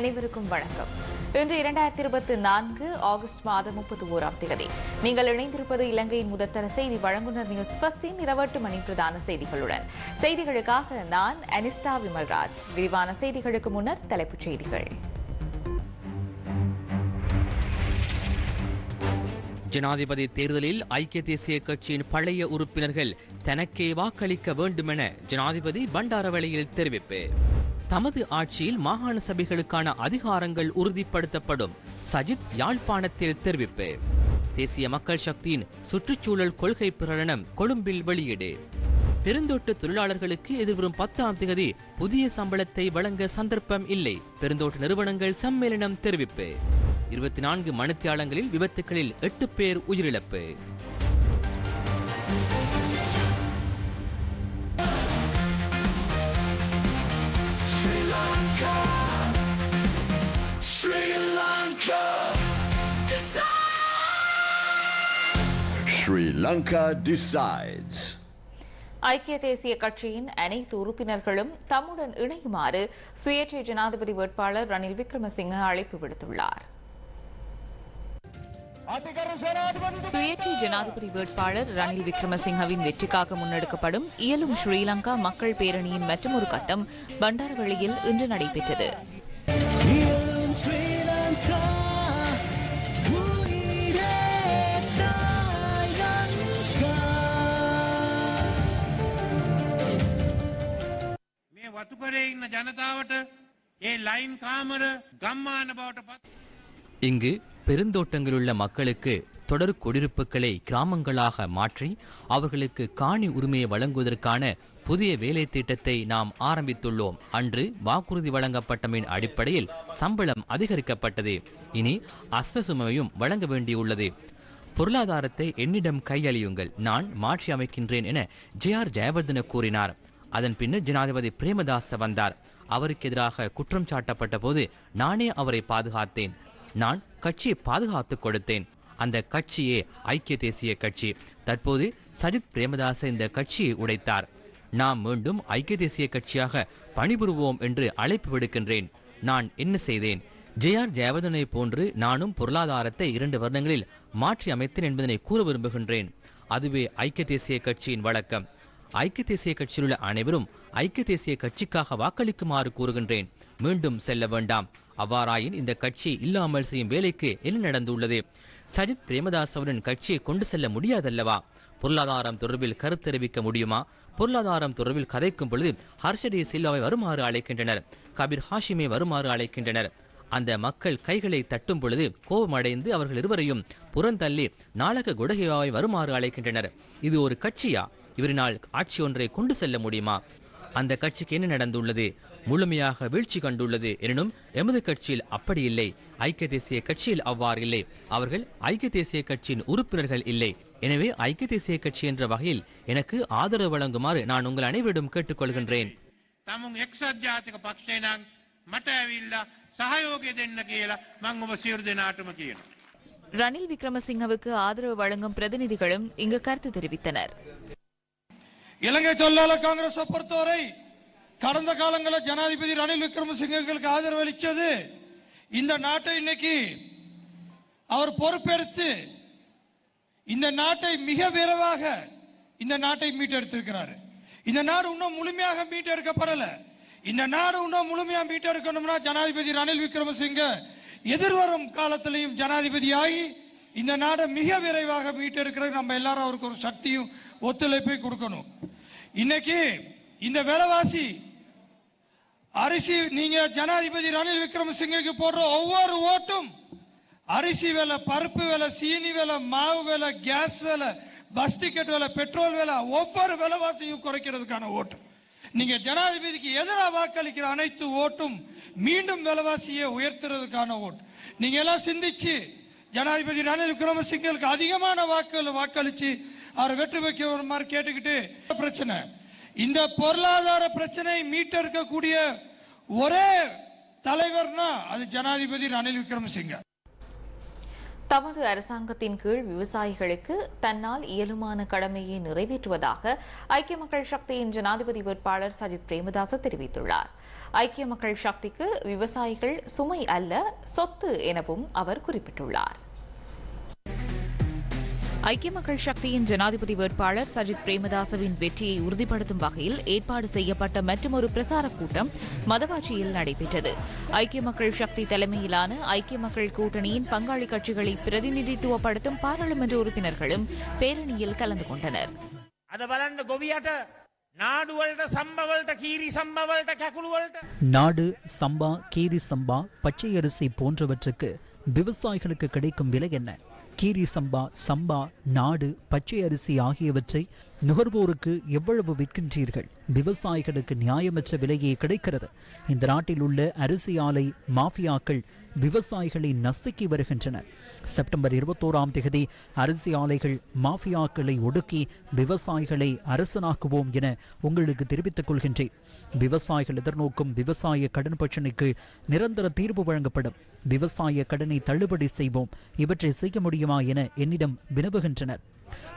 அனைவருக்கும் வணக்கம். இன்று இரண்டாயிரத்தி இருபத்தி நான்கு ஆகஸ்ட் மாதம் முப்பத்தி ஓராம் தேதி. நீங்கள் இணைந்திருப்பது இலங்கையின் முதற்தர செய்தி வழங்குனர் நியூஸ் பஸ்டின் இரவட்டு மணி பிரதான செய்திகளுடன். செய்திகளுக்காக நான் அனிஸ்டா விமல்ராஜ். விரிவான செய்திகளுக்கு முன்னர் தலைப்புச் செய்திகள். ஜனாதிபதி தேர்தலில் ஐக்கிய தேசிய கட்சியின் பழைய உறுப்பினர்கள் தனக்கே வாக்களிக்க வேண்டுமென ஜனாதிபதி பண்டாரவளையில் தெரிவிப்பு. தமது ஆட்சியில் மாகாண சபைகளுக்கான அதிகாரங்கள் உறுதிப்படுத்தப்படும். சஜித் யாழ்ப்பாணத்தில் தெரிவிப்பு. தேசிய மக்கள் சக்தியின் சுற்றுச்சூழல் கொள்கை பிரகடனம் கொழும்பில் வெளியீடு. பெருந்தோட்ட தொழிலாளர்களுக்கு எதிர்வரும் பத்தாம் தேதி புதிய சம்பளத்தை வழங்க சந்தர்ப்பம் இல்லை. பெருந்தோட்ட நிறுவனங்கள் சம்மேளனம் தெரிவிப்பு. இருபத்தி நான்கு மணித்தியாலங்களில் விபத்துகளில் எட்டு பேர் உயிரிழப்பு. Sri Lanka decides. ஐக்கிய தேசிய கட்சியின் அனைத்து உறுப்பினர்களும் தம்முடன் இணையுமாறு சுயேட்சை ஜனாதிபதி வேட்பாளர் ரணில் விக்ரமசிங்க அழைப்பு விடுத்துள்ளார் சுயேட்சை ஜனாதிபதி வேட்பாளர் ரணில் விக்ரமசிங்கவின் வெற்றிக்காக முன்னெடுக்கப்படும் இயலும் ஸ்ரீலங்கா மக்கள் பேரணியின் மற்றொரு கட்டம் பண்டாரவளியில் இன்று நடைபெற்றது වතුකරේ ඉන්න ජනතාවට ඒ ලයින් කාමර ගම්මාන බවට පත් இங்கு பெருந்தோட்டங்களுள்ள மக்களுக்கு தொடர் குடியிருப்புகளை கிராமங்களாக மாற்றி அவர்களுக்கு காணி உரிமையை வழங்குவதற்கான புதிய வேலை திட்டத்தை நாம் ஆரம்பித்துள்ளோம் அன்று வாக்குறுதி வழங்கப்பட்டமின் அடிப்படையில் சம்பளம் அதிகரிக்கப்பட்டது இனி அஸ்வசுமையும் வழங்க வேண்டியுள்ளது பொருளாதாரத்தை என்னிடம் கையளியுங்கள் நான் மாற்றி அமைக்கின்றேன் என ஜே ஆர் ஜெயவர்தன கூறினார் அதன் பின்னர் ஜனாதிபதி பிரேமதாச வந்தார். அவருக்கு எதிராக குற்றம் சாட்டப்பட்ட போது நானே அவரை பாதுகாத்தேன். நான் கட்சியை பாதுகாத்துக் கொடுத்தேன். அந்த கட்சியே ஐக்கிய தேசிய கட்சி. தற்போது சஜித் பிரேமதாச இந்த கட்சியை உடைத்தார். நாம் மீண்டும் ஐக்கிய தேசிய கட்சியாக பணிபுரிவோம் என்று அழைப்பு விடுக்கின்றேன். நான் என்ன செய்தேன்? ஜே ஆர் ஜெயவர்தனை போன்று நானும் பொருளாதாரத்தை இரண்டு வருடங்களில் மாற்றி அமைத்தேன் என்பதனை கூற விரும்புகின்றேன். அதுவே ஐக்கிய தேசிய கட்சியின் வழக்கம். ஐக்கிய தேசிய கட்சியில் உள்ள அனைவரும் ஐக்கிய தேசிய கட்சிக்காக வாக்களிக்குமாறு கூறுகின்றேன். மீண்டும் செல்ல வேண்டாம். அவ்வாறாயின் இந்த கட்சி இல்லாமல் செய்யும் வேலைக்கு என்ன நடந்துள்ளது? சஜித் பிரேமதாசவுடன் கட்சியை கொண்டு செல்ல முடியாதல்லவா? பொருளாதாரம் தொடர்பில் கருத்து தெரிவிக்க முடியுமா? பொருளாதாரம் தொடர்பில் கதைக்கும் பொழுது ஹர்ஷடி சில்வாவை வருமாறு அழைக்கின்றனர். கபீர் ஹாஷிமை வருமாறு அழைக்கின்றனர். அந்த மக்கள் கைகளை தட்டும் பொழுது கோபமடைந்து அவர்கள் இருவரையும் புறந்தள்ளி நாளக குடகையாவை வருமாறு அழைக்கின்றனர். இது ஒரு கட்சியா? இவரினால் ஆட்சி ஒன்றை கொண்டு செல்ல முடியுமா? அந்த கட்சிக்கு என்ன நடந்துள்ளது? முழுமையாக வீழ்ச்சி கண்டுள்ளது எனினும் எமது கட்சியில் அப்படி இல்லை. ஐக்கிய தேசிய கட்சியில் அவ்வாறு இல்லை. அவர்கள் ஐக்கிய தேசிய கட்சியின் உறுப்பினர்கள் இல்லை. எனவே ஐக்கிய தேசிய கட்சி என்ற வகையில் எனக்கு ஆதரவு வழங்குமாறு நான் உங்கள் அனைவரிடம் கேட்டுக்கொள்கின்றேன். ரணில் விக்ரமசிங்கவுக்கு ஆதரவு வழங்கும் பிரதிநிதிகளும் இங்கு கருத்து தெரிவித்தனர். இலங்கை தொழிலாளர் காங்கிரஸ் பொறுத்தவரை கடந்த காலங்களில் ஜனாதிபதி ரணில் விக்ரமசிங்களுக்கு ஆதரவு அளித்தது இந்த நாட்டை இன்னைக்கு அவர் பொறுப்பெடுத்து இந்த நாட்டை மிக விரைவாக இந்த நாட்டை மீட்டெடுத்திருக்கிறார். இந்த நாடு இன்னும் முழுமையாக மீட்டெடுக்கப்படல. இந்த நாடு இன்னும் முழுமையாக மீட்டெடுக்கணும்னா ஜனாதிபதி ரணில் விக்ரமசிங்க எதிர்வரும் காலத்திலையும் ஜனாதிபதியாகி இந்த நாடை மிக விரைவாக மீட்டெடுக்கிறது. நம்ம எல்லாரும் அவருக்கு ஒரு சக்தியும் ஒத்துழைப்பை கொடுக்கணும். இன்னைக்கு இந்த விலைவாசி அரிசி நீங்க ஜனாதிபதி ரணில் விக்ரமசிங்கக்கு போடுற ஒவ்வொரு ஓட்டும் அரிசி விலை பருப்பு விலை சீனி விலை மாவு விலை கேஸ் விலை பஸ் டிக்கெட் விலை பெட்ரோல் விலை ஒவ்வொரு விலைவாசியும் குறைக்கிறதுக்கான ஓட்டு. நீங்க ஜனாதிபதிக்கு எதிராக வாக்களிக்கிற அனைத்து ஓட்டும் மீண்டும் விலைவாசியை உயர்த்துறதுக்கான ஓட்டு. நீங்க எல்லாம் சிந்திச்சு ஜனாதிபதி ரணில் விக்ரமசிங்களுக்கு அதிகமான வாக்குகள் வாக்களிச்சு அவரை வெற்றி வைக்க ஒரு மாதிரி கேட்டுக்கிட்டு பிரச்சனை. இந்த பொருளாதார பிரச்சனை மீட்டெடுக்கக்கூடிய ஒரே தலைவர்னா அது ஜனாதிபதி ரணில் விக்ரமசிங்க. தமது அரசாங்கத்தின் கீழ் விவசாயிகளுக்கு தன்னால் இயலுமான கடமையை நிறைவேற்றுவதாக ஐக்கிய மக்கள் சக்தியின் ஜனாதிபதி வேட்பாளர் சஜித் பிரேமதாச தெரிவித்துள்ளார். ஐக்கிய மக்கள் சக்திக்கு விவசாயிகள் சுமை அல்ல சொத்து எனவும் அவர் குறிப்பிட்டுள்ளார். ஐக்கிய மக்கள் சக்தியின் ஜனாதிபதி வேட்பாளர் சஜித் பிரேமதாசவின் வெற்றியை உறுதிப்படுத்தும் வகையில் ஏற்பாடு செய்யப்பட்ட மற்றொரு பிரசாரக் கூட்டம் மதவாச்சியில் நடைபெற்றது. ஐக்கிய மக்கள் சக்தி தலைமையிலான ஐக்கிய மக்கள் கூட்டணியின் பங்காளி கட்சிகளை பிரதிநிதித்துவப்படுத்தும் பாராளுமன்ற உறுப்பினர்களும் பேரணியில் கலந்து கொண்டனர். நாடு சம்பா கீரி சம்பா பச்சை அரிசி போன்றவற்றுக்கு விவசாயிகளுக்கு கிடைக்கும் விலை என்ன? கீரி சம்பா சம்பா நாடு பச்சை அரிசி ஆகியவற்றை நுகர்வோருக்கு எவ்வளவு விற்கின்றீர்கள்? விவசாயிகளுக்கு நியாயமற்ற விலையே கிடைக்கிறது. இந்த நாட்டில் உள்ள அரிசி ஆலை மாஃபியாக்கள் விவசாயிகளை நசுக்கி வருகின்றனர் செப்டம்பர் இருபத்தோராம் தேதி அரிசி ஆலைகள் மாஃபியாக்களை ஒடுக்கி விவசாயிகளை அரசனாக்குவோம் என உங்களுக்கு தெரிவித்துக் கொள்கின்றேன். விவசாயிகள் எதிர்நோக்கும் விவசாய கடன் பிரச்சினைக்கு நிரந்தர தீர்வு வழங்கப்படும். விவசாய கடனை தள்ளுபடி செய்வோம். இவற்றை செய்ய முடியுமா என என்னிடம் வினவுகின்றனர்.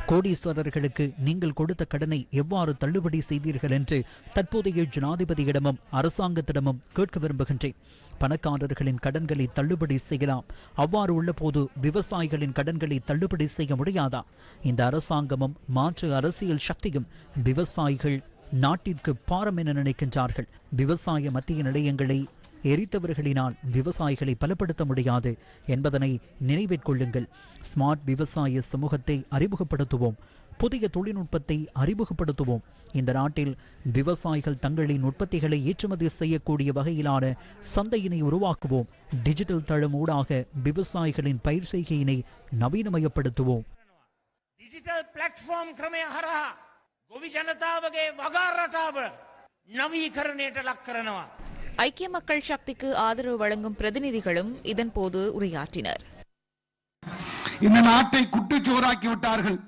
கோடீஸ்வரர்களுக்கு நீங்கள் கொடுத்த கடனை எவ்வாறு தள்ளுபடி செய்தீர்கள் என்று தற்போதைய ஜனாதிபதியிடமும் அரசாங்கத்திடமும் கேட்க விரும்புகின்றேன். பணக்காரர்களின் கடன்களை தள்ளுபடி செய்யலாம். அவ்வாறு உள்ளபோது விவசாயிகளின் கடன்களை தள்ளுபடி செய்ய முடியாதா? இந்த அரசாங்கமும் மாற்று அரசியல் சக்தியும் விவசாயிகள் நாட்டிற்கு பாரம் என நினைக்கின்றார்கள். விவசாய மத்திய நிலையங்களை எரித்தவர்களினால் விவசாயிகளை பலப்படுத்த முடியாது என்பதனை நினைவேற்கொள்ளுங்கள் ஸ்மார்ட் விவசாய சமூகத்தை அறிமுகப்படுத்துவோம். புதிய தொழில்நுட்பத்தை அறிமுகப்படுத்துவோம். இந்த நாட்டில் விவசாயிகள் தங்களின் உற்பத்திகளை ஏற்றுமதி செய்யக்கூடிய வகையிலான சந்தையினை உருவாக்குவோம். டிஜிட்டல் தளம் ஊடாக விவசாயிகளின் பயிர் செய்கையினை நவீனமயப்படுத்துவோம். ඩිසිටල් පලට්ෆෝර්ම් ක්‍රමය හරහා ගොවි ජනතාවගේ වගාරටාව නවීකරණයට ලක් කරනවා. ஐக்கிய மக்கள் சக்திக்கு ஆதரவு வழங்கும் பிரதிநிதிகளும் இதன்போது உரையாற்றினர் இந்த நாட்டை குட்டிச்சுவராக்கி விட்டார்கள்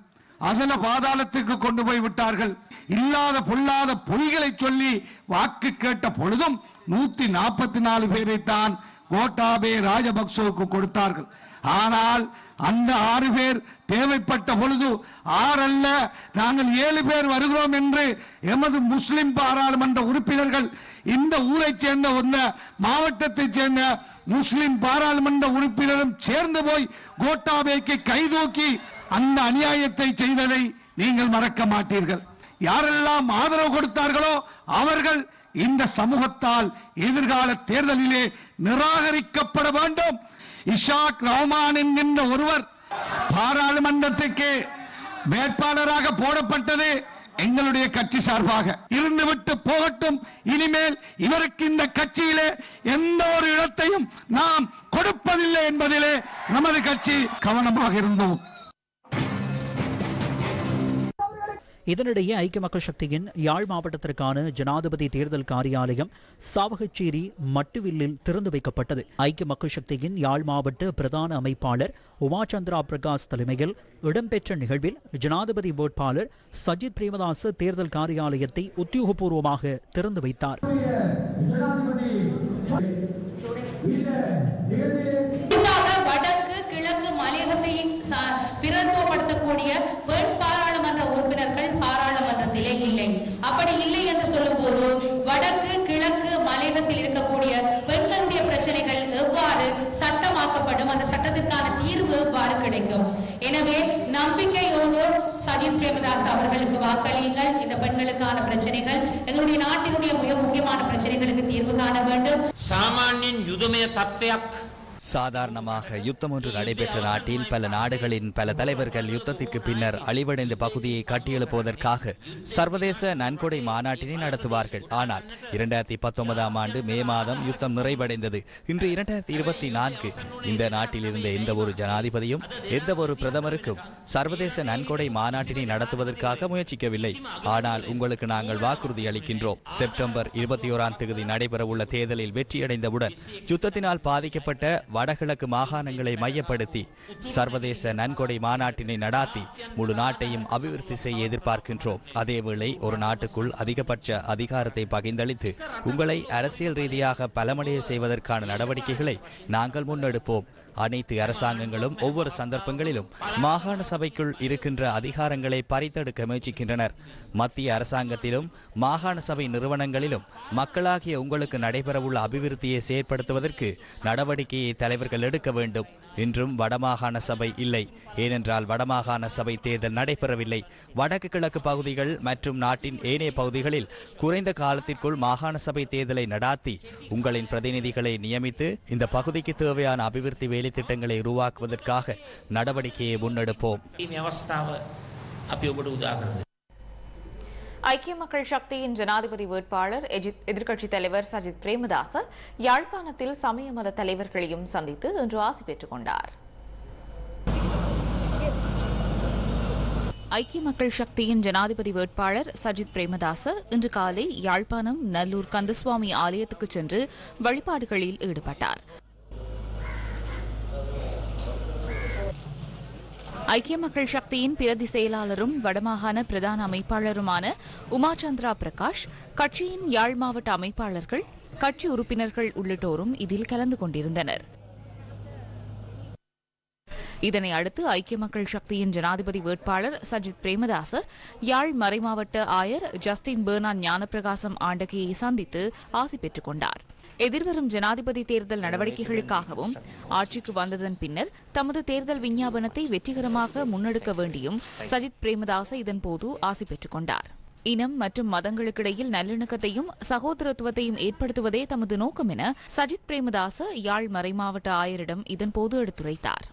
அதல பாதாளத்துக்கு கொண்டு போய் விட்டார்கள் இல்லாத பொல்லாத பொய்களை சொல்லி வாக்கு கேட்ட பொழுதும் நூத்தி நாற்பத்தி நாலு பேரைத்தான் கோட்டாபே ராஜபக்சவுக்கு கொடுத்தார்கள் ஆனால் அந்த ஆறு பேர் தேவைப்பட்ட பொழுது ஆறல்ல நாங்கள் ஏழு பேர் வருகிறோம் என்று எமது முஸ்லிம் பாராளுமன்ற உறுப்பினர்கள் இந்த ஊரைச் சேர்ந்த ஒன்ன மாவட்டத்தைச் சேர்ந்த முஸ்லிம் பாராளுமன்ற உறுப்பினரும் சேர்ந்து போய் கோட்டாபேக்கு கைதூக்கி அந்த அநியாயத்தை செய்ததை நீங்கள் மறக்க மாட்டீர்கள். யாரெல்லாம் ஆதரவு கொடுத்தார்களோ அவர்கள் இந்த சமூகத்தால் எதிர்கால தேர்தலிலே நிராகரிக்கப்பட வேண்டும். இஷாக் ரஹ்மான் என்கின்ற ஒருவர் பாராளுமன்றத்துக்கு வேட்பாளராக போடப்பட்டது எங்களுடைய கட்சி சார்பாக. இருந்துவிட்டு போகட்டும். இனிமேல் இவருக்கு இந்த கட்சியிலே எந்த ஒரு இடத்தையும் நாம் கொடுப்பதில்லை என்பதிலே நமது கட்சி கவனமாக இருந்தோம். இதனிடையே ஐக்கிய மக்கள் சக்தியின் யாழ் மாவட்டத்திற்கான ஜனாதிபதி தேர்தல் காரியாலயம் சாவகச்சேரி மட்டுவில்லில் திறந்து வைக்கப்பட்டது. ஐக்கிய மக்கள் சக்தியின் யாழ் மாவட்ட பிரதான அமைப்பாளர் உமாச்சந்திரா பிரகாஷ் தலைமையில் இடம்பெற்ற நிகழ்வில் ஜனாதிபதி வேட்பாளர் சஜித் பிரேமதாச தேர்தல் காரியாலயத்தை உத்தியோகபூர்வமாக திறந்து வைத்தார். வடக்கு கிழக்கு மலையகத்தை சா- பெண் உறுப்பினர்கள் பாராளுமன்றத்திலே இல்லை. அப்படி இல்லை என்று சொல்லும் போது வடக்கு கிழக்கு மலையகத்தில் இருக்கக்கூடிய பெண்களுடைய பிரச்சனைகள் எவ்வாறு சட்டமாக்கப்படும்? அந்த சட்டத்துக்கான தீர்வு எவ்வாறு கிடைக்கும்? எனவே நம்பிக்கையோடு சஜித் பிரேமதாஸ் அவர்களுக்கு வாக்களியுங்கள். இந்த பெண்களுக்கான பிரச்சனைகள் எங்களுடைய நாட்டினுடைய மிக முக்கியமான பிரச்சனைகளுக்கு தீர்வு காண வேண்டும். சாமானியன் யுதமய தத்துவ சாதாரணமாக யுத்தம் ஒன்று நடைபெற்ற நாட்டில் பல நாடுகளின் பல தலைவர்கள் யுத்தத்திற்கு பின்னர் அழிவடைந்த பகுதியை கட்டியெழுப்புவதற்காக சர்வதேச நன்கொடை மாநாட்டினை நடத்துவார்கள். ஆனால் இரண்டாயிரத்தி பத்தொன்பதாம் ஆண்டு மே மாதம் யுத்தம் நிறைவடைந்தது. இன்று இரண்டாயிரத்தி இருபத்தி நான்கு இந்த நாட்டில் இருந்த எந்த ஒரு ஜனாதிபதியும் எந்த ஒரு பிரதமருக்கும் சர்வதேச நன்கொடை மாநாட்டினை நடத்துவதற்காக முயற்சிக்கவில்லை. ஆனால் உங்களுக்கு நாங்கள் வாக்குறுதி அளிக்கின்றோம். செப்டம்பர் இருபத்தி ஓராம் தேதி நடைபெறவுள்ள தேர்தலில் வெற்றியடைந்தவுடன் யுத்தத்தினால் பாதிக்கப்பட்ட வடகிழக்கு மாகாணங்களை மையப்படுத்தி சர்வதேச நன்கொடை மாநாட்டினை நடாத்தி முழு நாட்டையும் அபிவிருத்தி செய்ய எதிர்பார்க்கின்றோம். அதேவேளை ஒரு நாட்டுக்குள் அதிகபட்ச அதிகாரத்தை பகிர்ந்தளித்து உங்களை அரசியல் ரீதியாக பலமடைய செய்வதற்கான நடவடிக்கைகளை நாங்கள் முன்னெடுப்போம். அனைத்து அரசாங்கங்களும் ஒவ்வொரு சந்தர்ப்பங்களிலும் மாகாண சபைக்குள் இருக்கின்ற அதிகாரங்களை பறித்தெடுக்க முயற்சிக்கின்றனர். மத்திய அரசாங்கத்திலும் மாகாண சபை நிறுவனங்களிலும் மக்களாகிய உங்களுக்கு நடைபெறவுள்ள அபிவிருத்தியை செயற்படுத்துவதற்கு நடவடிக்கையை தலைவர்கள் எடுக்க வேண்டும். இன்றும் வடமாகாண சபை இல்லை. ஏனென்றால் வடமாகாண சபை தேர்தல் நடைபெறவில்லை. வடக்கு கிழக்கு பகுதிகள் மற்றும் நாட்டின் ஏனைய பகுதிகளில் குறைந்த காலத்திற்குள் மாகாண சபை தேர்தலை நடாத்தி உங்களின் பிரதிநிதிகளை நியமித்து இந்த பகுதிக்கு தேவையான அபிவிருத்தி வேலை திட்டங்களை உருவாக்குவதற்காக நடவடிக்கையை முன்னெடுப்போம். ஐக்கிய மக்கள் சக்தியின் ஜனாதிபதி வேட்பாளர் எதிர்க்கட்சித் தலைவர் சஜித் பிரேமதாச யாழ்ப்பாணத்தில் சமய மத தலைவர்களையும் சந்தித்து இன்று ஆசி பெற்றுக் கொண்டார். ஐக்கிய மக்கள் சக்தியின் ஜனாதிபதி வேட்பாளர் சஜித் பிரேமதாச இன்று காலை யாழ்ப்பாணம் நல்லூர் கந்தசுவாமி ஆலயத்துக்கு சென்று வழிபாடுகளில் ஈடுபட்டார். ஐக்கிய மக்கள் சக்தியின் பிரதி செயலாளரும் வடமாகாண பிரதான அமைப்பாளருமான உமாச்சந்திரா பிரகாஷ் கட்சியின் யாழ் மாவட்ட அமைப்பாளர்கள் கட்சி உறுப்பினர்கள் உள்ளிட்டோரும் இதில் கலந்து கொண்டிருந்தனர். இதனை அடுத்து ஐக்கிய மக்கள் சக்தியின் ஜனாதிபதி வேட்பாளர் சஜித் பிரேமதாச யாழ் மறைமாவட்ட ஆயர் ஜஸ்டின் பெர்னான் ஞானப்பிரகாசம் ஆண்டகையை சந்தித்து ஆசி பெற்றுக் கொண்டாா் எதிர்வரும் ஜனாதிபதி தேர்தல் நடவடிக்கைகளுக்காகவும் ஆட்சிக்கு வந்ததன் பின்னர் தமது தேர்தல் விஞ்ஞாபனத்தை வெற்றிகரமாக முன்னெடுக்க வேண்டியும் சஜித் பிரேமதாச இதன்போது ஆசை பெற்றுக் கொண்டார். இனம் மற்றும் மதங்களுக்கிடையில் நல்லிணக்கத்தையும் சகோதரத்துவத்தையும் ஏற்படுத்துவதே தமது நோக்கம் என சஜித் பிரேமதாச யாழ் மறைமாவட்ட ஆயரிடம் இதன்போது எடுத்துரைத்தார்.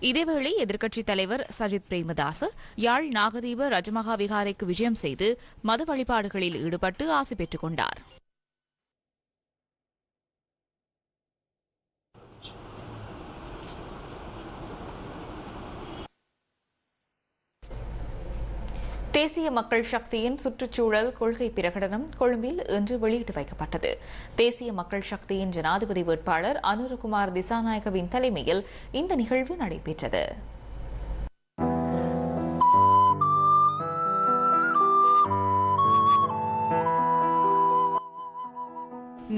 இதேவேளை எதிர்க்கட்சித் தலைவர் சஜித் பிரேமதாச யாழ் நாகதீப ரஜமகா விகாரைக்கு விஜயம் செய்து மத வழிபாடுகளில் ஈடுபட்டு ஆசை பெற்றுக் கொண்டார். தேசிய மக்கள் சக்தியின் சுற்றுச்சூழல் கொள்கை பிரகடனம் கொழும்பில் இன்று வெளியிட்டு வைக்கப்பட்டது. தேசிய மக்கள் சக்தியின் ஜனாதிபதி வேட்பாளர் அனுரகுமார் திசாநாயகவின் தலைமையில் இந்த நிகழ்வு நடைபெற்றது.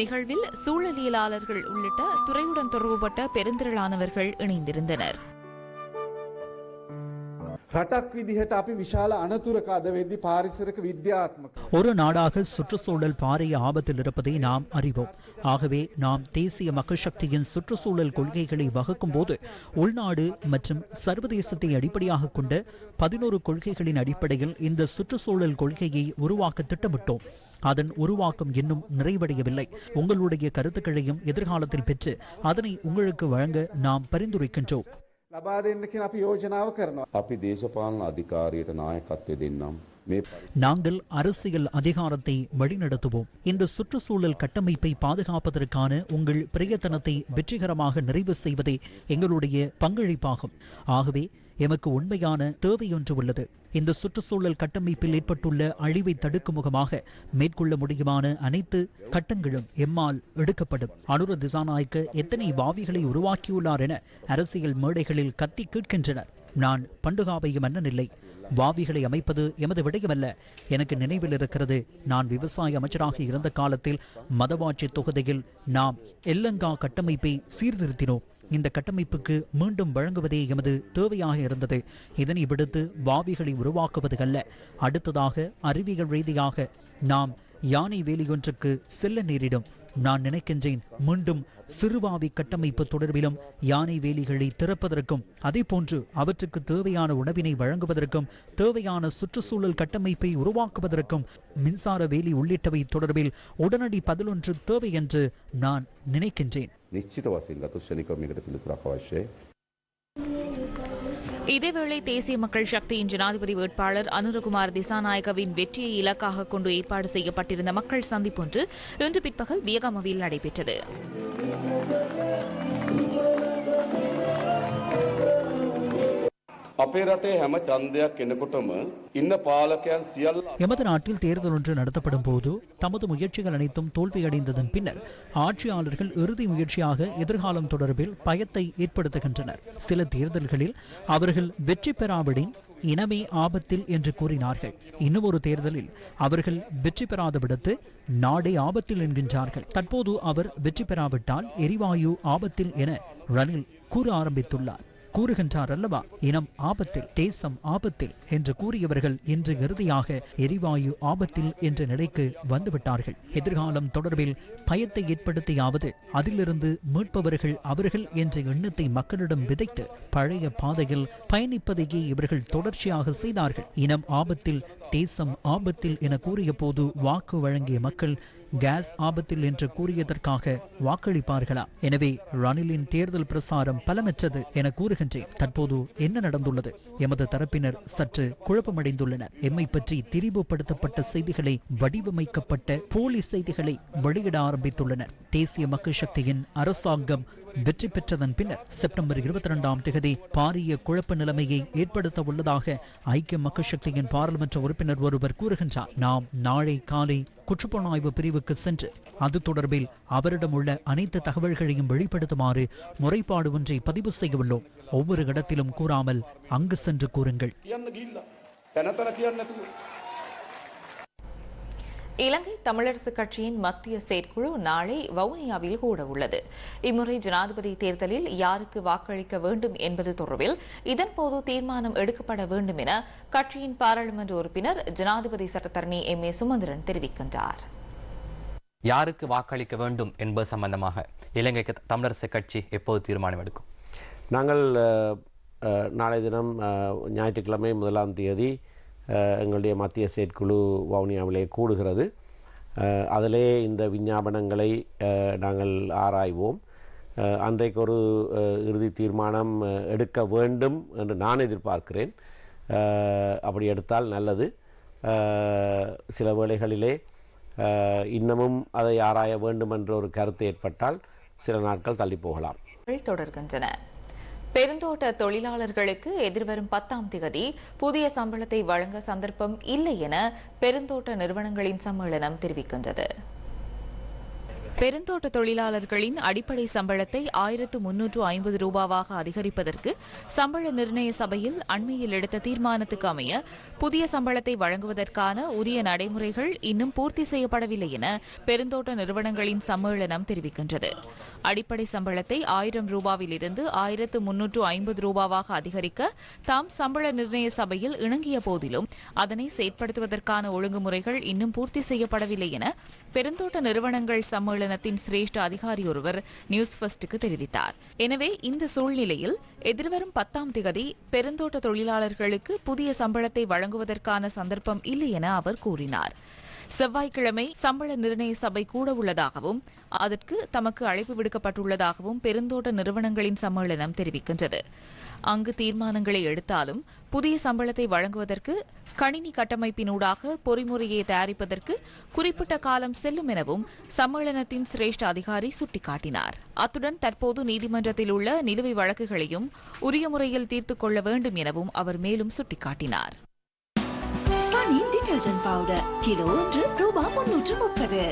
நிகழ்வில் சூழலியலாளர்கள் உள்ளிட்ட துறையுடன் தொடர்புபட்ட பெருந்திரளானவர்கள் இணைந்திருந்தனர். රටක් විදිහට අපි විශාල අනතුරක අද වෙද්දි පාරිසරික විද්‍යාත්මක ஒரு நாடாக சுற்றுச்சூழல் பாரிய ஆபத்தில் இருப்பதை நாம் அறிவோம் ஆகவே நாம் தேசிய மக்கள் சக்தியின் சுற்றுச்சூழல் கொள்கைகளை வகுக்கும் போது உள்நாடு மற்றும் சர்வதேசத்தை அடிப்படையாக கொண்ட பதினோரு கொள்கைகளின் அடிப்படையில் இந்த சுற்றுச்சூழல் கொள்கையை உருவாக்க திட்டமிட்டோம் அதன் உருவாக்கம் இன்னும் நிறைவடையவில்லை உங்களுடைய கருத்துக்களையும் எதிர்காலத்தில் பெற்று அதனை உங்களுக்கு வழங்க நாம் பரிந்துரைக்கின்றோம் ලබා දෙන්න කියන අපි යෝජනාව කරනවා. අපි දේශපාලන අධිකාරයට නායකත්වය දෙන්නම්. මේ நாங்கள் அரசியல் அதிகாரத்தை வழிநடத்துவோம் இந்த சுற்றுச்சூழல் கட்டமைப்பை பாதுகாப்பதற்கான உங்கள் பிரயத்தனத்தை வெற்றிகரமாக நிறைவு செய்வதே எங்களுடைய பங்களிப்பாகும் ஆகவே எமக்கு உண்மையான தேவையொன்று உள்ளது. இந்த சுற்றுச்சூழல் கட்டமைப்பில் ஏற்பட்டுள்ள அழிவை தடுக்கும் முகமாக மேற்கொள்ள முடியுமான அனைத்து கட்டங்களும் எம்மால் எடுக்கப்படும். அனுர திசாநாயக்க எத்தனை வாவிகளை உருவாக்கியுள்ளார் என அரசியல் மேடைகளில் கத்தி கேட்கின்றனர். நான் பண்டுகாவை மன்னன் வாவிகளை அமைப்பது எமது விடயமல்ல. எனக்கு நினைவில் இருக்கிறது நான் விவசாய அமைச்சராக இருந்த காலத்தில் மதவாட்சி தொகுதியில் நாம் எல்லங்கா கட்டமைப்பை சீர்திருத்தினோம். இந்த கட்டமைப்புக்கு மீண்டும் வழங்குவதே எமது தேவையாக இருந்தது. இதனை விடுத்து வாவிகளை உருவாக்குவது அல்ல அடுத்ததாக அறிவியல் ரீதியாக. நாம் யானை வேலியொன்றுக்கு செல்ல நேரிடும். நான் நினைக்கின்றேன். மீண்டும் சிறுவாவி கட்டமைப்பு தொடர்பிலும் யானை வேலிகளை திறப்பதற்கும் அதே போன்று அவற்றுக்கு தேவையான உணவினை வழங்குவதற்கும் தேவையான சுற்றுச்சூழல் கட்டமைப்பை உருவாக்குவதற்கும் மின்சார வேலி உள்ளிட்டவை தொடர்பில் உடனடி பதிலொன்று தேவை என்று நான் நினைக்கின்றேன். நிச்சிதவாசி இதேவேளை தேசிய மக்கள் சக்தியின் ஜனாதிபதி வேட்பாளர் அனுரகுமார் திசாநாயகவின் வெற்றியை இலக்காக கொண்டு ஏற்பாடு செய்யப்பட்டிருந்த மக்கள் சந்திப்பொன்று இன்று பிற்பகல் வியகமவில் நடைபெற்றது. අපේ රටේ හැම චන්දයක් එනකොටම ඉන්න පාලකයන් සියල්ල எமது நாட்டில் தேர்தல் ஒன்று நடத்தப்படும் போது தமது முயற்சிகள் அனைத்தும் தோல்வியடைந்ததன் பின்னர் ஆட்சியாளர்கள் இறுதி முயற்சியாக எதிர்காலம் தொடர்பில் பயத்தை ஏற்படுத்துகின்றனர் சில தேர்தல்களில் அவர்கள் வெற்றி பெறாவிடின் இனமே ஆபத்தில் என்று கூறினார்கள் இன்னுமொரு தேர்தலில் அவர்கள் வெற்றி பெறாத விடத்து நாடே ஆபத்தில் என்கின்றார்கள் தற்போது அவர் வெற்றி பெறாவிட்டால் எரிவாயு ஆபத்தில் என ரணில் கூற ஆரம்பித்துள்ளார் கூறுகின்றார் அல்லவா இனம் ஆபத்தில் தேசம் ஆபத்தில் என்று கூறியவர்கள் இன்று இறுதியாக எரிவாயு ஆபத்தில் என்ற நிலைக்கு வந்துவிட்டார்கள். எதிர்காலம் தொடர்பில் பயத்தை ஏற்படுத்தியாவது அதிலிருந்து மீட்பவர்கள் அவர்கள் என்ற எண்ணத்தை மக்களிடம் விதைத்து பழைய பாதையில் பயணிப்பதையே இவர்கள் தொடர்ச்சியாக செய்தார்கள். இனம் ஆபத்தில் தேசம் ஆபத்தில் என கூறிய போது வாக்கு வழங்கிய மக்கள் கேஸ் ஆபத்தில் என்று கூறியதற்காக வாக்களிப்பார்களா? எனவே ரணிலின் தேர்தல் பிரசாரம் பலமற்றது என கூறுகின்றேன். தற்போது என்ன நடந்துள்ளது? எமது தரப்பினர் சற்று குழப்பமடைந்துள்ளனர். எம்மை பற்றி திரிவுபடுத்தப்பட்ட செய்திகளை வடிவமைக்கப்பட்ட போலி செய்திகளை வெளியிட ஆரம்பித்துள்ளனர். தேசிய மக்கள் சக்தியின் அரசாங்கம் வெற்றி பெற்றதன் பின்னர் செப்டம்பர் இருபத்தி இரண்டாம் தேதி பாரிய குழப்ப நிலைமையை ஏற்படுத்த உள்ளதாக ஐக்கிய மக்கள் சக்தியின் பாராளுமன்ற உறுப்பினர் ஒருவர் கூறுகின்றார். நாம் நாளை காலை குற்றப்புலனாய்வு பிரிவுக்கு சென்று அது தொடர்பில் அவரிடம் உள்ள அனைத்து தகவல்களையும் வெளிப்படுத்துமாறு முறைப்பாடு ஒன்றை பதிவு செய்யவுள்ளோம் ஒவ்வொரு இடத்திலும் கூறாமல் அங்கு சென்று கூறுங்கள். இலங்கை தமிழரசுக் கட்சியின் மத்திய செயற்குழு நாளை வவுனியாவில் கூட உள்ளது இம்முறை ஜனாதிபதி தேர்தலில் யாருக்கு வாக்களிக்க வேண்டும் என்பது தொடர்பில் இதன்போது தீர்மானம் எடுக்கப்பட வேண்டும் என கட்சியின் பாராளுமன்ற உறுப்பினர் ஜனாதிபதி சட்டத்தரணி எம் ஏ சுமந்திரன் தெரிவிக்கின்றார். யாருக்கு வாக்களிக்க வேண்டும் என்பது சம்பந்தமாக இலங்கை தமிழரசு கட்சி எப்போது தீர்மானம் எடுக்கும் நாங்கள் நாளை தினம் ஞாயிற்றுக்கிழமை முதலாம் தேதி எங்களுடைய மத்திய செயற்குழு வவுனியாவிலே கூடுகிறது. அதிலே இந்த விஞ்ஞாபனங்களை நாங்கள் ஆராய்வோம். அன்றைக்கு ஒரு இறுதி தீர்மானம் எடுக்க வேண்டும் என்று நான் எதிர்பார்க்கிறேன். அப்படி எடுத்தால் நல்லது. சில வேளைகளிலே இன்னமும் அதை ஆராய வேண்டும் என்ற ஒரு கருத்து ஏற்பட்டால் சில நாட்கள் தள்ளி போகலாம். தொடர்கின்றன. பெருந்தோட்ட தொழிலாளர்களுக்கு எதிர்வரும் பத்தாம் திகதி புதிய சம்பளத்தை வழங்க சந்தர்ப்பம் இல்லை என பெருந்தோட்ட நிறுவனங்களின் சம்மேளனம் தெரிவிக்கின்றது. பெருந்தோட்ட தொழிலாளர்களின் அடிப்படை சம்பளத்தை ஆயிரத்து முன்னூற்று ஐம்பது ரூபாவாக அதிகரிப்பதற்கு சம்பள நிர்ணய சபையில் அண்மையில் எடுத்த தீர்மானத்துக்கு அமைய புதிய சம்பளத்தை வழங்குவதற்கான உரிய நடைமுறைகள் இன்னும் பூர்த்தி செய்யப்படவில்லை என பெருந்தோட்ட நிறுவனங்களின் சம்மேளனம் தெரிவிக்கின்றது. அடிப்படை சம்பளத்தை ஆயிரம் ரூபாவில் இருந்து ஆயிரத்து முன்னூற்று ஐம்பது ரூபாவாக அதிகரிக்க தாம் சம்பள நிர்ணய சபையில் இணங்கிய போதிலும் அதனை செயற்படுத்துவதற்கான ஒழுங்குமுறைகள் இன்னும் பூர்த்தி செய்யப்படவில்லை என பெருந்தோட்ட நிறுவனங்கள் நிறுவனத்தின் சிரேஷ்ட அதிகாரி ஒருவர் நியூஸ் ஃபர்ஸ்டுக்கு தெரிவித்தார். எனவே இந்த சூழ்நிலையில் எதிர்வரும் பத்தாம் திகதி பெருந்தோட்ட தொழிலாளர்களுக்கு புதிய சம்பளத்தை வழங்குவதற்கான சந்தர்ப்பம் இல்லை என அவர் கூறினார். செவ்வாய்க்கிழமை சம்பள நிர்ணய சபை கூட உள்ளதாகவும் அதற்கு தமக்கு அழைப்பு விடுக்கப்பட்டுள்ளதாகவும் பெருந்தோட்ட நிறுவனங்களின் சம்மேளனம் தெரிவிக்கின்றது. அங்கு தீர்மானங்களை எடுத்தாலும் புதிய சம்பளத்தை வழங்குவதற்கு கணினி கட்டமைப்பினூடாக பொறிமுறையை தயாரிப்பதற்கு குறிப்பிட்ட காலம் செல்லும் எனவும் சம்மேளனத்தின் சிரேஷ்ட அதிகாரி சுட்டிக்காட்டினார். அத்துடன் தற்போது நீதிமன்றத்தில் உள்ள நிலுவை வழக்குகளையும் உரிய முறையில் தீர்த்துக் கொள்ள வேண்டும் எனவும் அவர் மேலும் சுட்டிக்காட்டினார். சனி டிடர்ஜென்ட் பவுடர் கிலோ ஒன்று ரூபாய் முன்னூற்று முப்பது.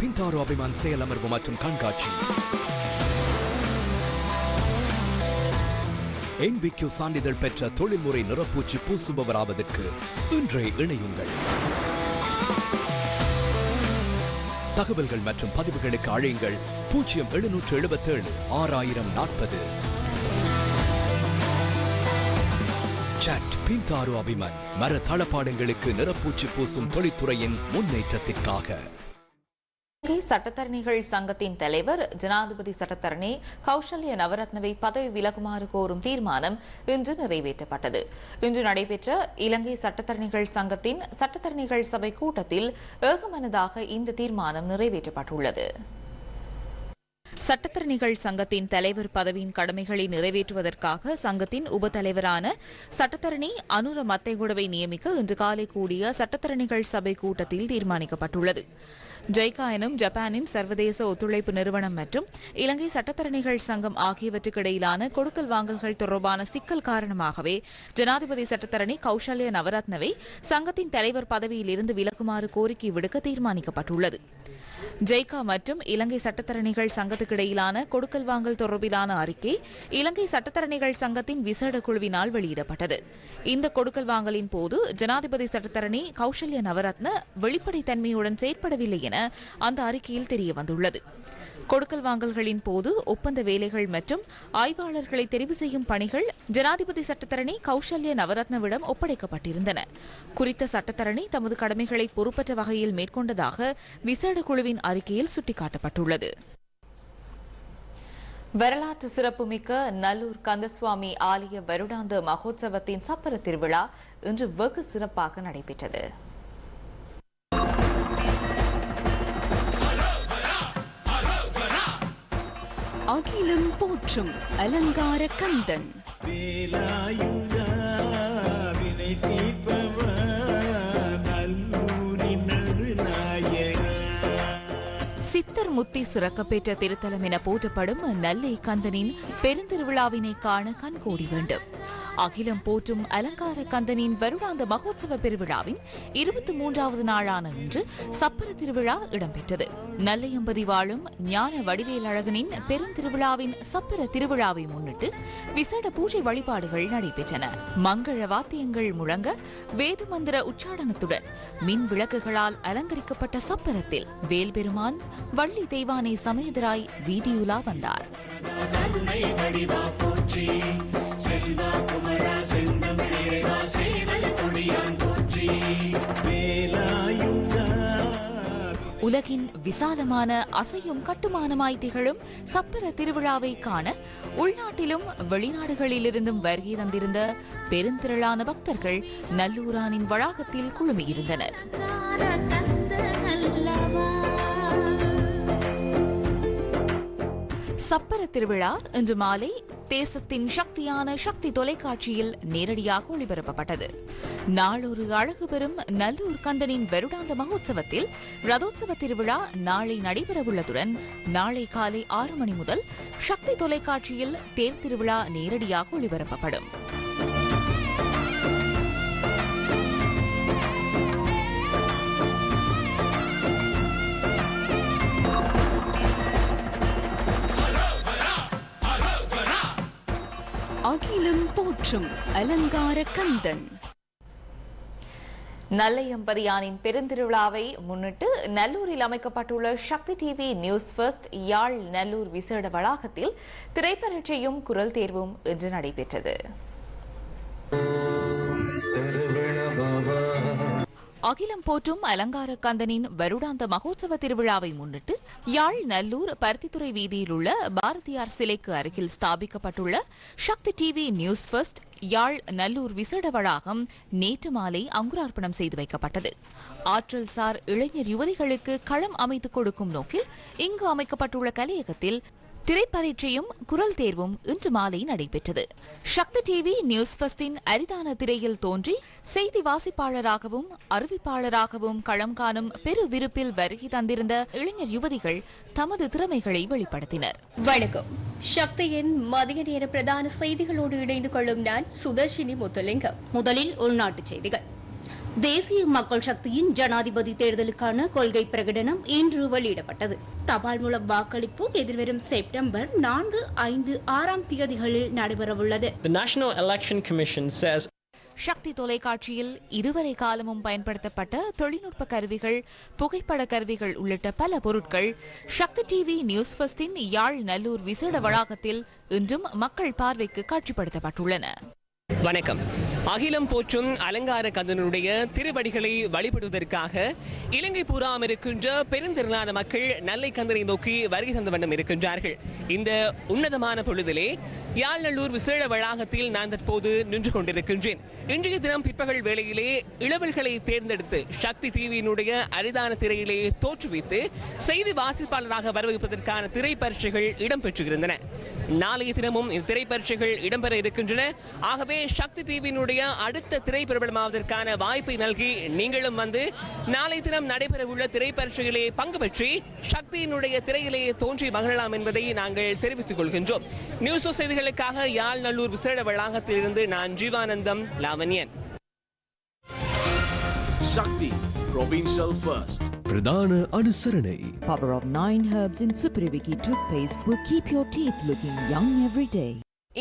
பின்தாரோ அபிமான் செயல் அமர்வு மற்றும் கண்காட்சி என்பிக்யூ சான்றிதழ் பெற்ற தொழில்முறை நிறப்பூச்சி பூசுபவராவதற்கு இன்றே இணையுங்கள். தகவல்கள் மற்றும் பதிவுகளுக்கு அழையுங்கள். பூஜ்ஜியம் எழுநூற்று எழுபத்தேழு ஆறாயிரம் நாற்பது. சட் அபிமன். மர தளபாடங்களுக்கு நிறப்பூச்சி பூசும் தொழில்துறையின் முன்னேற்றத்திற்காக. இலங்கை சட்டத்தரணிகள் சங்கத்தின் தலைவர் ஜனாதிபதி சட்டத்தரணி கௌசல்ய நவரத்னவை பதவி விலகுமாறு கோரும் தீர்மானம் இன்று நிறைவேற்றப்பட்டது. இன்று நடைபெற்ற இலங்கை சட்டத்தரணிகள் சங்கத்தின் சட்டத்தரணிகள் சபை கூட்டத்தில் ஏகமனதாக இந்த தீர்மானம் நிறைவேற்றப்பட்டுள்ளது. சட்டத்தரணிகள் சங்கத்தின் தலைவர் பதவியின் கடமைகளை நிறைவேற்றுவதற்காக சங்கத்தின் உபத்தலைவரான சட்டத்தரணி அனுர மத்தைகுடவை நியமிக்க இன்று காலை கூடிய சட்டத்தரணிகள் சபை கூட்டத்தில் தீர்மானிக்கப்பட்டுள்ளது. ஜெய்கா எனும் ஜப்பானின் சர்வதேச ஒத்துழைப்பு நிறுவனம் மற்றும் இலங்கை சட்டத்தரணிகள் சங்கம் ஆகியவற்றுக்கு இடையிலான கொடுக்கல் வாங்கல்கள் தொடர்பான சிக்கல் காரணமாகவே ஜனாதிபதி சட்டத்தரணி கௌசல்ய நவரத்னவை சங்கத்தின் தலைவர் பதவியில் இருந்து விலகுமாறு கோரிக்கை விடுக்க தீர்மானிக்கப்பட்டுள்ளது. ஜெய்கா மற்றும் இலங்கை சட்டத்தரணிகள் சங்கத்துக்கு இடையிலான கொடுக்கல் வாங்கல் தொடர்பிலான அறிக்கை இலங்கை சட்டத்தரணிகள் சங்கத்தின் விசேட குழுவினால் வெளியிடப்பட்டது. இந்த கொடுக்கல் வாங்கலின் போது ஜனாதிபதி சட்டத்தரணி கௌசல்ய நவரத்ன வெளிப்படைத்தன்மையுடன் செயற்படவில்லை என அந்த அறிக்கையில் தெரியவந்துள்ளது. கொடுக்கல் வாங்கல்களின் போது ஒப்பந்த வேலைகள் மற்றும் ஆய்வாளர்களை தெரிவு செய்யும் பணிகள் ஜனாதிபதி சட்டத்தரணி கௌசல்ய நவரத்னவிடம் ஒப்படைக்கப்பட்டிருந்தன. குறித்த சட்டத்தரணி தமது கடமைகளை பொறுப்பற்ற வகையில் மேற்கொண்டதாக விசேட குழுவின் அறிக்கையில் சுட்டிக்காட்டப்பட்டுள்ளது. வரலாற்று சிறப்புமிக்க நல்லூர் கந்தசுவாமி ஆலய வருடாந்த மகோத்சவத்தின் சப்பர திருவிழா இன்று வெகு சிறப்பாக நடைபெற்றது. அகிலம் போற்றும் அலங்கார கந்தன். சித்தர் முத்தி சிறக்கப்பெற்ற திருத்தலம் என போற்றப்படும் நல்லை கந்தனின் பெருந்திருவிழாவினை காண கண்கோடி வேண்டும். அகிலம் போற்றும் அலங்கார கந்தனின் வருடாந்த மகோத்சவ பெருவிழாவின் இருபத்தி மூன்றாவது நாளான இன்று சப்பர திருவிழா இடம்பெற்றது. நல்லையம்பதி வாழும் ஞான வடிவேல் அழகனின் பெருந்திருவிழாவின் சப்பர திருவிழாவை முன்னிட்டு விசேட பூஜை வழிபாடுகள் நடைபெற்றன. மங்கள வாத்தியங்கள் முழங்க வேத மந்திர உச்சாடனத்துடன் மின் விளக்குகளால் அலங்கரிக்கப்பட்ட சப்பரத்தில் வேல்பெருமான் வள்ளி தெய்வானை சமேதராய் வீதியுலா வந்தார். உலகின் விசாலமான அசையும் கட்டுமானமாய் திகழும் சப்பர திருவிழாவை காண உள்நாட்டிலும் வெளிநாடுகளிலிருந்தும் வருகை தந்திருந்த பெருந்திரளான பக்தர்கள் நல்லூரானின் வளாகத்தில் குழுமியிருந்தனர். சப்பர திருவிழா இன்று மாலை தேசத்தின் சக்தியான சக்தி தொலைக்காட்சியில் நேரடியாக ஒளிபரப்பப்பட்டது. நாளொரு அழகு பெறும் நல்லூர் கந்தனின் வருடாந்த மகோத்சவத்தில் ரதோத்சவ திருவிழா நாளை நடைபெறவுள்ளதுடன் நாளை காலை ஆறு மணி முதல் சக்தி தொலைக்காட்சியில் தேர் திருவிழா நேரடியாக ஒளிபரப்பப்படும். அகிலம் போற்றும் அலங்கார கந்தன். நல்லையம்பதியானின் பெருந்திருவிழாவை முன்னிட்டு நல்லூரில் அமைக்கப்பட்டுள்ள Shakthi TV news first Yarl Nallur விசேட வளாகத்தில் திரைப்பரட்சியும் குரல் தேர்வும் இன்று நடைபெற்றது. அகிலம் போற்றும் அலங்கார கந்தனின் வருடாந்த மகோத்சவ திருவிழாவை முன்னிட்டு யாழ் நல்லூர் பருத்தித்துறை வீதியில் உள்ள பாரதியார் சிலைக்கு அருகில் ஸ்தாபிக்கப்பட்டுள்ள Shakthi TV news first Yarl Nallur விசேட வளாகம் நேற்று மாலை அங்குரார்ப்பணம் செய்து வைக்கப்பட்டது. ஆற்றல் சார் இளைஞர் யுவதிகளுக்கு களம் அமைத்துக் கொடுக்கும் நோக்கில் இங்கு அமைக்கப்பட்டுள்ள கலையகத்தில் திரைப்பரீட்சையும் குரல் தேர்வும் இன்று மாலை நடைபெற்றது. சக்தி டிவி நியூஸ் ஃபர்ஸ்டின் அரிதான திரையில் தோன்றி செய்தி வாசிப்பாளராகவும் அறிவிப்பாளராகவும் களம் காணும் பெரு விருப்பில் வருகை தந்திருந்த இளைஞர் யுவதிகள் தமது திறமைகளை வெளிப்படுத்தினர். வணக்கம். சக்தியின் மதிய நேர பிரதான செய்திகளோடு இணைந்து கொள்ளும் நான் சுதர்ஷினி முத்துலிங்கம். முதலில் உள்நாட்டுச் செய்திகள். தேசிய மக்கள் சக்தியின் ஜனாதிபதி தேர்தலுக்கான கொள்கை பிரகடனம் இன்று வெளியிடப்பட்டது. தபால் மூலம் வாக்களிப்பு எதிர்வரும் செப்டம்பர் நான்கு ஐந்து ஆறாம் தேதிகளில் நடைபெறவுள்ளது. The National Election Commission says சக்தி தொலைக்காட்சியில் இதுவரை காலமும் பயன்படுத்தப்பட்ட தொழில்நுட்ப கருவிகள் புகைப்பட கருவிகள் உள்ளிட்ட பல பொருட்கள் சக்தி டிவி நியூஸ் ஃபர்ஸ்டின் யாழ் நல்லூர் விசேட வளாகத்தில் இன்றும் மக்கள் பார்வைக்கு காட்சிப்படுத்தப்பட்டுள்ளன. வணக்கம். அகிலம் போற்றும் அலங்கார கந்தனுடைய திருவடிகளை வழிபடுவதற்காக இலங்கை பூராம் இருக்கின்ற பெருந்திரளான மக்கள் நல்லை கந்தனை நோக்கி வருகை தந்த வண்ணம் இருக்கின்றார்கள். இந்த உன்னதமான பொழுதிலே யாழ்நல்லூர் விசேட வளாகத்தில் நான் தற்போது நின்று கொண்டிருக்கின்றேன். இன்றைய தினம் பிற்பகல் வேளையிலே இளவல்களை தேர்ந்தெடுத்து சக்தி டிவியினுடைய அரிதான திரையிலே தோற்றுவித்து செய்தி வாசிப்பாளராக வரவேற்பதற்கான திரை பரீட்சைகள் இடம்பெற்றிருந்தன. நாளைய தினமும் இந்த திரை பரீட்சைகள் இடம்பெற இருக்கின்றன. ஆகவே சக்தி டிவியினுடைய அடுத்த திரை பிரபலமாவதற்கான வாய்ப்பை நல்கி நீங்களும் வந்து நாளை தினம் நடைபெறவுள்ள திரை பரீட்சையிலே பங்கு பெற்றி சக்தியினுடைய திரையிலே தோன்றி மகிழலாம் என்பதை நாங்கள் தெரிவித்துக் கொள்கின்றோம் நியூஸ் செய்திகளுக்காக யாழ் நல்லூர் விசேட வளாகத்திலிருந்து நான் ஜீவானந்தம் லாவண்யன் சக்தி Provincial First. பிரதான அனுசரணை Power of 9 herbs in Supriviki toothpaste will keep your teeth looking young every day.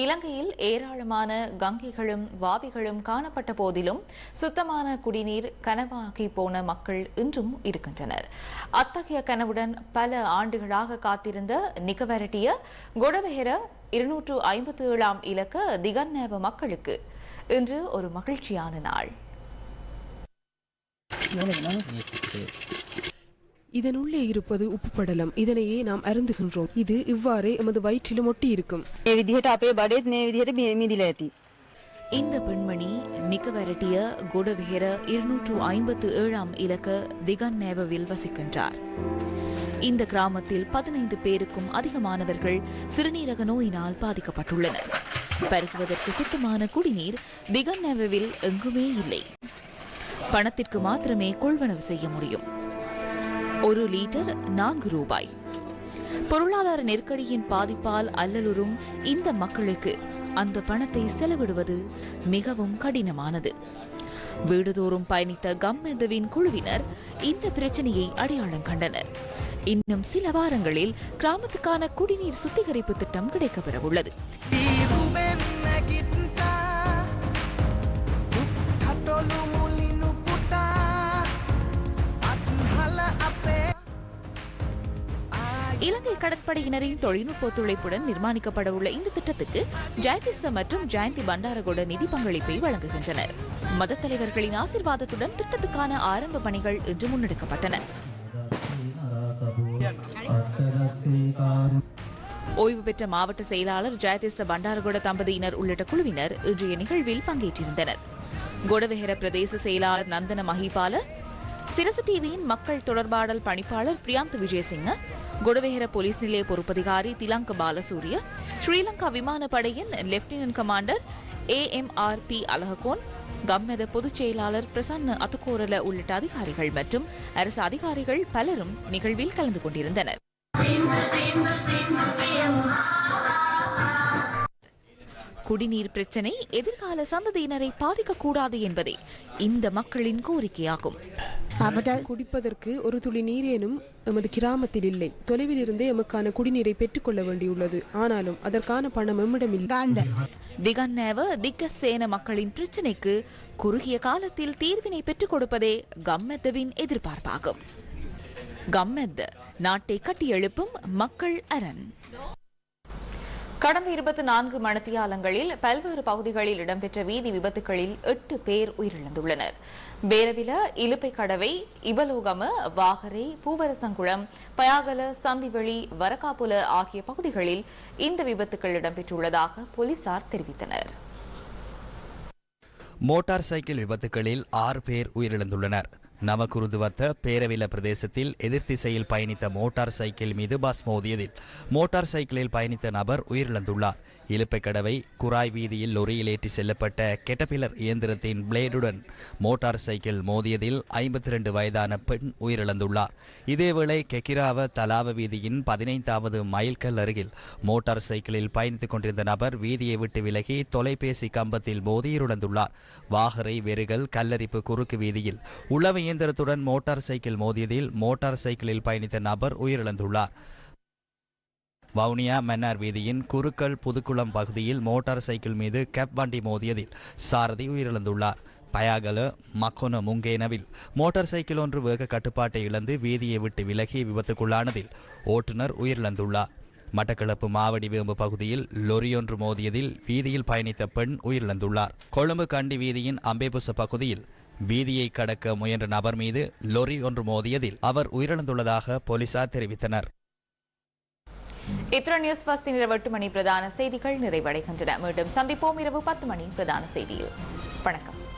இலங்கையில் ஏராளமான கங்கைகளும் வாவிகளும் காணப்பட்ட போதிலும் சுத்தமான குடிநீர் கனவாகி போன மக்கள் இன்றும் இருக்கின்றனர். அத்தகைய கனவுடன் பல ஆண்டுகளாக காத்திருந்த நிகவரட்டிய கொடவெஹர இருநூற்று ஐம்பத்தி ஏழாம் இலக்க திகன்னேவ மக்களுக்கு இன்று ஒரு மகிழ்ச்சியான நாள். இதனுள்ளே இருப்பது உப்பு படலம் இதனையே நாம் அருந்துகின்றோம். இது இவ்வாறே எமது வயிற்றிலும் ஒட்டி இருக்கும் இந்த பெண்மணி நிக்கவரட்டிய குடவிஹர இருநூற்று ஐம்பத்து ஏழாம் இலக்க திகன்னேவவில் வசிக்கின்றார். இந்த கிராமத்தில் பதினைந்து பேருக்கும் அதிகமானவர்கள் சிறுநீரக நோயினால் பாதிக்கப்பட்டுள்ளனர். பருகுவதற்கு சுத்தமான குடிநீர் திகன்னேவவில் எங்குமே இல்லை. பணத்திற்கு மாத்திரமே கொள்வனவு செய்ய முடியும். ஒரு லிட்டர் நான்கு ரூபாய். பொருளாதார நெருக்கடியின் பாதிப்பால் அல்லலுறும் இந்த மக்களுக்கு அந்த பணத்தை செலவிடுவது மிகவும் கடினமானது. வீடுதோறும் பயணித்த கம்மெதுவின் குழுவினர் இந்த பிரச்சனையை அடையாளம் கண்டனர். இன்னும் சில வாரங்களில் கிராமத்துக்கான குடிநீர் சுத்திகரிப்பு திட்டம் கிடைக்கப்பெறவுள்ளது. இலங்கை கடற்படையினரின் தொழில்நுட்ப ஒத்துழைப்புடன் நிர்மாணிக்கப்படவுள்ள இந்த திட்டத்துக்கு ஜெயதிச மற்றும் ஜெயந்தி பண்டாரகோட நிதி பங்களிப்பை வழங்குகின்றனர். மத தலைவர்களின் ஆசிர்வாதத்துடன் திட்டத்துக்கான ஆரம்ப பணிகள் இன்று முன்னெடுக்கப்பட்டன. ஓய்வு பெற்ற மாவட்ட செயலாளர் ஜெயதிச பண்டாரகோட தம்பதியினர் உள்ளிட்ட குழுவினர் இன்றைய நிகழ்வில் பங்கேற்றிருந்தனர். கொடவெஹர பிரதேச செயலாளர் நந்தன மஹிபால சிரசு டிவியின் மக்கள் தொடர்பாடல் பணிப்பாளர் பிரியாந்த் விஜயசிங்க கொடவெஹர போலீஸ் நிலைய பொறுப்பதிகாரி திலாங்க பாலசூரிய ஸ்ரீலங்கா விமானப்படையின் lieutenant commander A M R P Alahakoon கம்மெத பொதுச் செயலாளர் பிரசன்ன அத்துக்கோரல உள்ளிட்ட அதிகாரிகள் மற்றும் அரசு அதிகாரிகள் பலரும் நிகழ்வில் கலந்து கொண்டிருந்தனர். குடிநீர் பிரச்சினை எதிர்கால சந்ததியினரை பாதிக்கக்கூடாது என்பதே இந்த மக்களின் கோரிக்கையாகும். குடிப்பதற்கு ஒரு துளி நீரேனும் எமது கிராமத்தில் இல்லை. தொலைவில் இருந்தே எமக்கான குடிநீரை பெற்றுக்கொள்ள வேண்டியுள்ளது. ஆனாலும் அதற்கான பணம் எம்மிடம் இல்லை திகன்னேவ திக்கசேன மக்களின் பிரச்சினைக்கு குறுகிய காலத்தில் தீர்வினை பெற்றுக் கொடுப்பதே கம்மெத்தவின் எதிர்பார்ப்பாகும். கம்மெத் நாட்டை கட்டியெழுப்பும் மக்கள் அரண். கடந்த இருபத்தி நான்கு மணத்தியாலங்களில் பல்வேறு பகுதிகளில் இடம்பெற்ற வீதி விபத்துகளில் எட்டு பேர் உயிரிழந்துள்ளனர். பேரவில இலுப்பை கடவை இவலோகம வாகரை பூவரசங்குளம் பயாகல சந்திவெளி வரக்காப்புல ஆகிய பகுதிகளில் இந்த விபத்துகள் இடம்பெற்றுள்ளதாக போலீசார் தெரிவித்தனர். மோட்டார் சைக்கிள் விபத்துகளில் ஆறு பேர் உயிரிழந்துள்ளனர். நவகுருதுவத்த பேரவில பிரதேசத்தில் எதிர் திசையில் பயணித்த மோட்டார் சைக்கிள் மீது பஸ் மோதியதில் மோட்டார் சைக்கிளில் பயணித்த நபர் உயிரிழந்துள்ளார். இலுப்பைக்கடவை குராய் வீதியில் லொரியில் ஏற்றி செல்லப்பட்ட கெட்டபிலர் இயந்திரத்தின் பிளேடுடன் மோட்டார் சைக்கிள் மோதியதில் ஐம்பத்தி ரெண்டு வயதான பெண் உயிரிழந்துள்ளார். இதேவேளை கெக்கிராவ தலாவ வீதியின் பதினைந்தாவது மைல்கல் அருகில் மோட்டார் சைக்கிளில் பயணித்துக் கொண்டிருந்த நபர் வீதியை விட்டு விலகி தொலைபேசி கம்பத்தில் மோதி உயிரிழந்துள்ளார் வாகரை வெறுகல் கல்லரிப்பு குறுக்கு வீதியில் உளவு இயந்திரத்துடன் மோட்டார் சைக்கிள் மோதியதில் மோட்டார் சைக்கிளில் பயணித்த நபர் உயிரிழந்துள்ளார். வவுனியா மன்னார் வீதியின் குருக்கள் புதுக்குளம் பகுதியில் மோட்டார் சைக்கிள் மீது கேப் வண்டி மோதியதில் சாரதி உயிரிழந்துள்ளார். பயாகல மக்கொன முங்கேனவில் மோட்டார் சைக்கிள் ஒன்று வேக கட்டுப்பாட்டை இழந்து வீதியை விட்டு விலகி விபத்துக்குள்ளானதில் ஓட்டுநர் உயிரிழந்துள்ளார். மட்டக்களப்பு மாவடி வேம்பு பகுதியில் லொரியொன்று மோதியதில் வீதியில் பயணித்த பெண் உயிரிழந்துள்ளார். கொழும்பு கண்டி வீதியின் அம்பேபுச பகுதியில் வீதியை கடக்க முயன்ற நபர் மீது லொரி ஒன்று மோதியதில் அவர் உயிரிழந்துள்ளதாக போலீசார் தெரிவித்தனர். இத்துடன் நியூஸ் ஃபர்ஸ்ட் இரவு எட்டு மணி பிரதான செய்திகள் நிறைவடைகின்றன. மீண்டும் சந்திப்போம் இரவு பத்து மணி பிரதான செய்தியில். வணக்கம்.